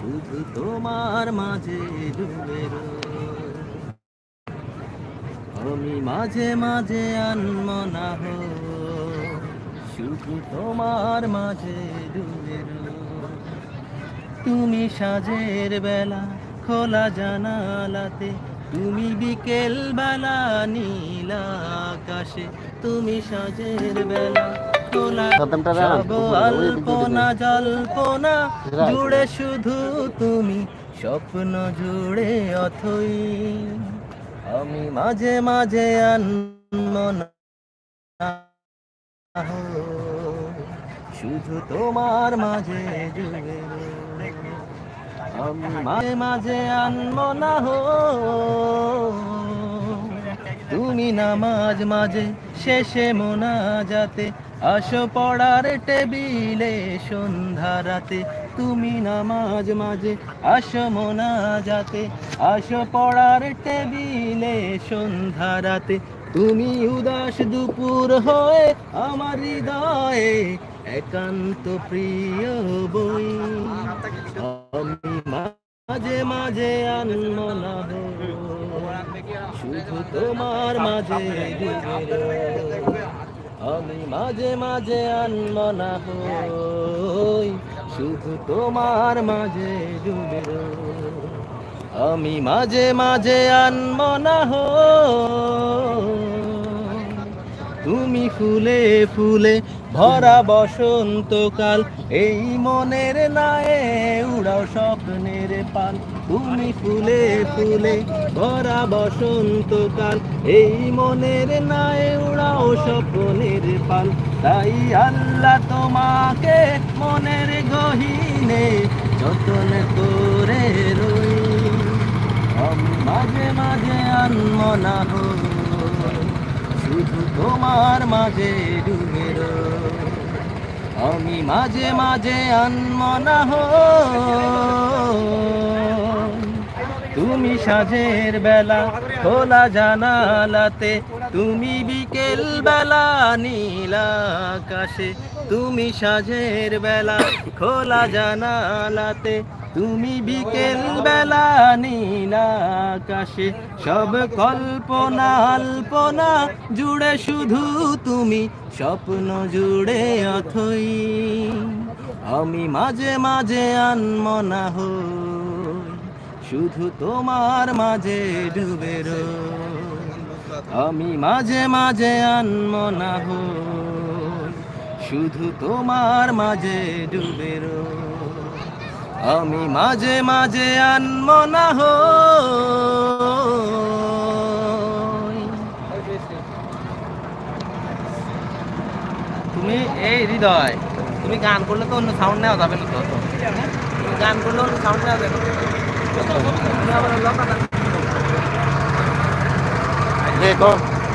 শুধু তোমার মাঝে ডুবে। আমি মাঝে মাঝে আনমনা হো শুধু তোমার মাঝে ডুবে তুমি সাজের বেলা খোলা জানালাতে, তুমি বিকেল বেলা নীল আকাশে, তুমি সাজের বেলা আলপনা জল্পনা জুড়ে শুধু তুমি স্বপ্ন জুড়ে অথই। আমি মাঝে মাঝে শুধু তোমার মাঝে জুড়ে। আমি মাঝে মাঝে আনমনা হো তুমি নামাজ মাঝে শেষে মোনা যাতে আসো পড়ার টেবিলে সন্ধ্যা রাতে, তুমি নামাজ মাঝে, আসো মোনা যাতে আসো পড়ার টেবিলে সন্ধ্যা রাতে, তুমি উদাস দুপুর হয়ে আমার হৃদয়ে একান্ত প্রিয় বই আমি মাঝে মাঝে আনমনা শুধু তোমার মাঝে। আমি মাঝে মাঝে আনমনা হই, শুধু তোমার মাঝে ডুবে আমি মাঝে মাঝে আনমনা হই, তুমি ফুলে ফুলে ভরা বসন্তকাল, এই মনের নায়ে উড়াও স্বপ্নের পাল। তুমি ফুলে ফুলে ভরা বসন্তকাল, এই মনের নায়ে উড়াও স্বপ্নের পাল। তাই আল্লাহ তোমাকে মনের গহিনে যতন করে রই। মাঝে মাঝে আনমনা শুধু তোমার মাঝে ডুবে রই। আমি মাঝে মাঝে আনমনা হো তুমি সাজের বেলা খোলা জানালাতে, তুমি বিকেল বেলা নীল আকাশে, তুমি সাজের বেলা খোলা জানালাতে তুমি বিকেল বেলা নীল আকাশে সব কল্পনা আল্পনা জুড়ে শুধু তুমি, স্বপ্ন জুড়ে অথই আমি মাঝে মাঝে আনমনা হই, শুধু তোমার মাঝে ডুবে। আমি মাঝে মাঝে আনমনা হই, শুধু তোমার মাঝে ডুবে রই। আমি মাঝে মাঝে আনমনা হই। তুমি এই হৃদয় তুমি গান করলে তো অন্য সাউন্ড নেওয়া যাবে না তো। গান করলে অন্য সাউন্ড নেওয়া যাবে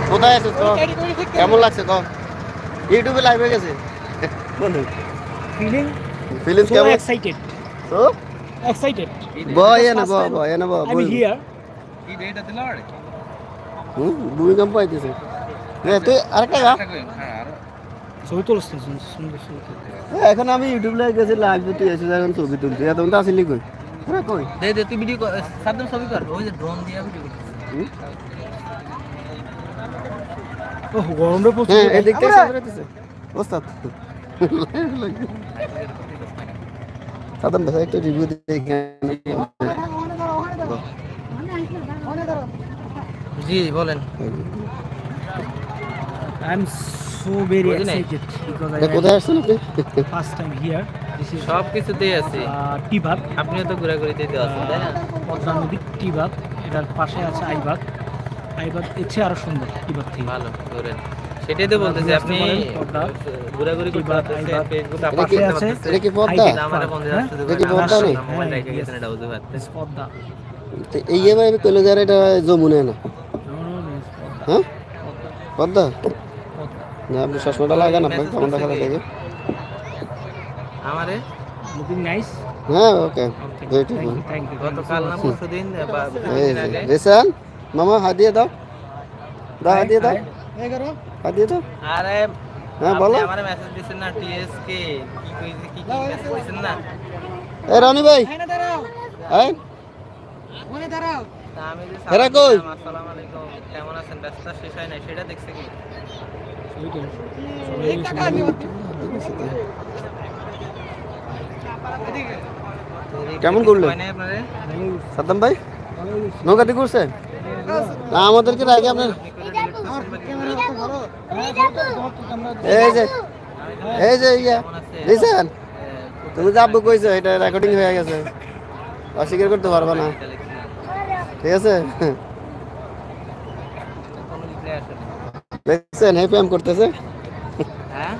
কোথায় কম কেমন লাগছে কম ইউটিউবে লাইভ হয়ে গেছে? কেমন? excited. তো excited. বয় এনে First ব time বয় এনে ব i'm here. কি ডেটা দিল আর হুম ভূমিকম্প আইতেছে রে তুই আরেকটা গা ছবি হ্যাঁ, এখন আমি ইউটিউব লাইভ গেছি লাইভ তুই এসে এখন ছবি তুলছি এতক্ষণ তো আসিলি কই হ্যাঁ কই দে দে তুই ভিডিও সাদ্দাম ছবি কর ওই যে ড্রোন দিয়ে ভিডিও? ও গরমটা হ্যাঁ দিছে ওস্তাদ। সাদাম একটা রিভিউ দেখে জি বলেন। এটা কোথায় আসছেন আপনি am first time here. This is সব কিছুতেই আছে। টিবাগ আপনিও তো ঘোরাঘুরি দিতে আছেন তাই না? পদ্মা নদী টিবাগ এটার পাশে আছে আইবাগ আইবাগ এর চেয়ে আরও সুন্দর টিবাগ থেকে। ভালো ঘুরেন। সেটাই তো বলতেছি আপনি ঘোরাঘুরি করতে পারতেছেন ফেসবুক কি আছে? এটা কি পদ্মা। আমার বন্ধু হ্যাঁ? এটা কি পদ্মা? নেই? মোবাইল রেখে হ্যাঁ, গেছেন এটা বুঝতে This পদ্মা। তো এই এবার আমি কইলে যারা এটা যমুনা না। হ্যাঁ? পদ্মা? না আপনি চশমাটা লাগান আপনার কেমন দেখা। যায় আমারে? looking nice হ্যাঁ ওকে। You thank you গতকাল না পরশু দিন বা মামা হাত দিয়ে দাও। দাও। হাত দিয়ে দাও হাত দিয়ে দাও আরে হ্যাঁ আপনি বলো আমারে মেসেজ দিছেন না টিএসকে কি কইছে কি কি মেসেজ দিছেন না এ রনি ভাই এই তা আমি যে এরা সালাম কই? দিলাম, আসসালামু আলাইকুম। কেমন আছেন? ব্যস্ত শেষ হয় নাই সেটা দেখছে কি? কেমন করল? হয় নাই আপনারে? সাদ্দাম ভাই? নৌকাতে ঘুরছে না আমাদেরকে রাখি আপনার তুমি যে আব্বু কইছো, এটা রেকর্ডিং হয়ে গেছে। অস্বীকার করতে পারবা না। ঠিক আছে। দেখছেন এই প্রেম করতেছে? হ্যাঁ।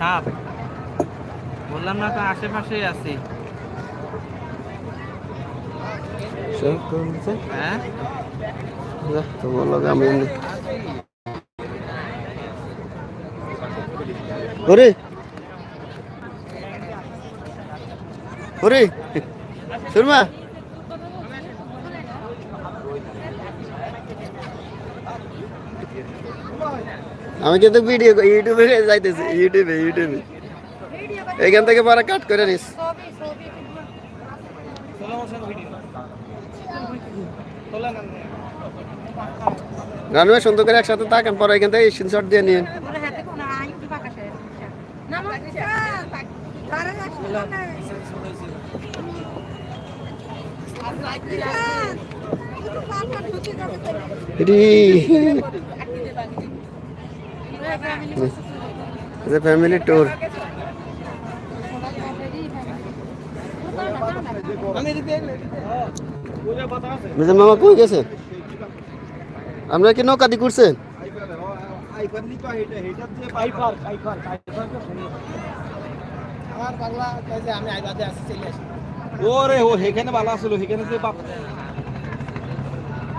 হ্যাঁ বললাম না তো, আশেপাশেই আছি হ্যাঁ তো বলল যে আমি আমি কিন্তু ভিডিও ইউটিউবে যাইতেছি ইউটিউবে ইউটিউবে এখান থেকে পরে কাট করে নিস। রানওয়ে সুন্দর করে একসাথে থাকেন পরে এখান থেকে স্ক্রিনশট দিয়ে নিন ফ্যামিলি ট্যুর মিজান মামা কই গেছে আমরা কি নৌকা দি করছেন ওরে ও সেখানে ভালো আছিল সেখানে যে বাপ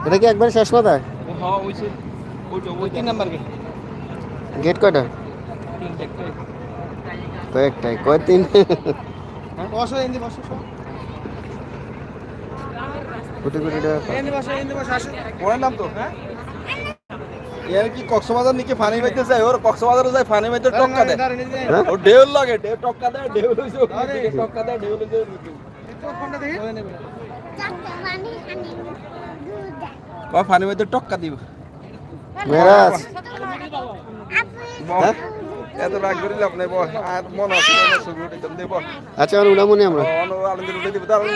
এটা কি একবার শেষ মাথায় হ্যাঁ ওইছে ওইটা ওই তিন নাম্বার কে গেট কয়টা তিনটে কয়েকটাই কয় তিন বসো এনে বসো কোটি কোটি টাকা নাম তো? হ্যাঁ? এর কি কক্সবাজার নিকে ফানি মাইতে যায় ওর কক্সবাজারে যায় ফানি মাইতে টক্কা দেয়। হ্যাঁ? ও ঢেউল লাগে ঢেউ টক্কা দেয় ঢেউ লইছে টক্কা দেয় ঢেউ লইছে কয় ফানি মাইতে টক্কা দিব? মেরাজ বল। এত রাগ করিলাম নাই বল। আর মন আছে ছবি উঠাইতাম দেব আচ্ছা আর উড়ামনি আমরা। উঠে দিব